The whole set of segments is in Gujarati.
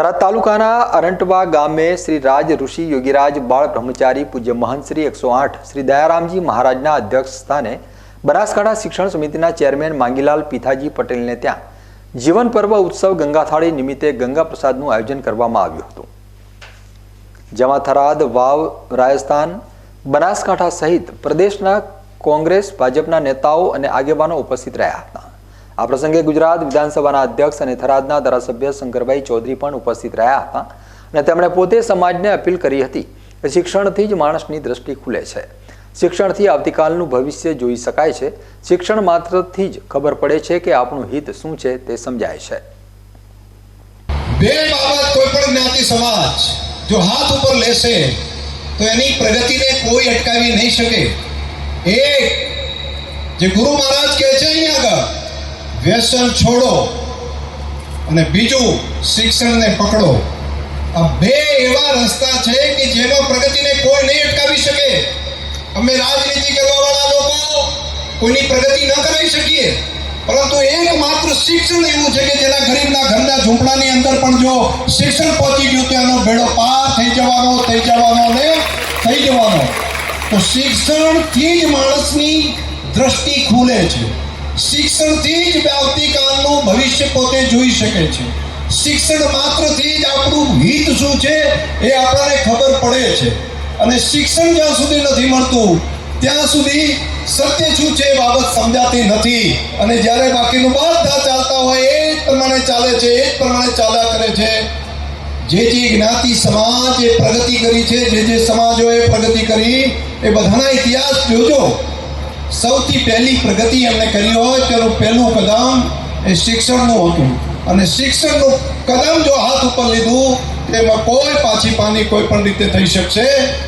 થરાદ તાલુકાના અરંટવા ગામે શ્રી રાજ ઋષિ યોગીરાજ બાળ બ્રહ્મચારી પૂજ્ય મહંત શ્રી એકસો આઠ શ્રી દયારામજી મહારાજના અધ્યક્ષ સ્થાને બનાસકાંઠા શિક્ષણ સમિતિના ચેરમેન માંગીલાલ પીથાજી પટેલને ત્યાં જીવન પર્વ ઉત્સવ ગંગાથાળી નિમિત્તે ગંગા પ્રસાદનું આયોજન કરવામાં આવ્યું હતું. જેમાં થરાદ, વાવ, રાજસ્થાન, બનાસકાંઠા સહિત પ્રદેશના કોંગ્રેસ, ભાજપના નેતાઓ અને આગેવાનો ઉપસ્થિત રહ્યા હતા. આ પ્રસંગે ગુજરાત વિધાનસભાના અધ્યક્ષ અને થરાદના ધારાસભ્ય શંકરભાઈ ચૌધરી પણ ઉપસ્થિત રહ્યા હતા અને તેમણે પોતે સમાજને અપીલ કરી હતી કે શિક્ષણથી જ માણસની દ્રષ્ટિ ખુલે છે. શિક્ષણથી આવતીકાલનું ભવિષ્ય જોઈ શકાય છે. શિક્ષણ માત્રથી જ ખબર પડે છે કે આપણું હિત શું છે તે સમજાય છે. બે બાબત કોઈ પણ જ્ઞાતિ સમાજ જો હાથ ઉપર લેશે, તો એની પ્રગતિને કોઈ અટકાવી નહીં શકે. એક, જે ગુરુ મહારાજ કહે છે અહીંયા આગળ વ્યસન છોડો અને બીજું શિક્ષણને પકડો. આ બે એવા રસ્તા છે કે જેમાં પ્રગતિને કોઈ નહીં અટકાવી શકે. અમે રાજનીતિ કરવા વાળા લોકો કોઈની પ્રગતિ ન કરાવી શકીએ. પરંતુ એકમાત્ર શિક્ષણ એવું છે કે જેના ગરીબના ઘરના ઝૂંપડાની અંદર પણ જો શિક્ષણ પહોંચી ગયું ત્યાંનો ભેળો પાર થઈ જવાનો થઈ જવાનો ને થઈ જવાનો. તો શિક્ષણથી જ માણસની દ્રષ્ટિ ખુલે છે. શિક્ષણથી જ આવતીકાલનું ભવિષ્ય પોતે જોઈ શકે છે. શિક્ષણ માત્રથી જ આપણું હિત શું છે એ આપણને ખબર પડે છે. અને શિક્ષણ જ્યાં સુધી નથી મળતું, ત્યાં સુધી સત્ય શું છે એ બાબત સમજાતી નથી. અને જ્યારે બાકીનું બધા ચાલતા હોય, એ જ પ્રમાણે ચાલે છે, એ જ પ્રમાણે ચાલ્યા કરે છે. જે જે જ્ઞાતિ સમાજ એ પ્રગતિ કરી છે, જે જે સમાજોએ પ્રગતિ કરી, એ બધાના ઇતિહાસ જોજો. સૌથી પહેલી પ્રગતિ એમણે કરી હોય તેનું પહેલું કદમ એ શિક્ષણનું હતું. અને શિક્ષણનું કદમ જો હાથ ઉપર લીધું, તેમાં કોઈ પાછી પાની કોઈ પણ રીતે થઈ શકશે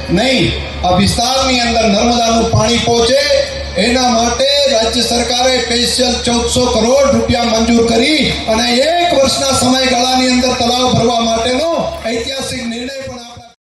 નહીં. આ વિસ્તારની અંદર નર્મદાનું પાણી પહોંચે, એના માટે રાજ્ય સરકારે સ્પેશિયલ ચૌદસો કરોડ રૂપિયા મંજૂર કરી અને એક વર્ષના સમયગાળાની અંદર તળાવ ભરવા માટેનો ઐતિહાસિક નિર્ણય પણ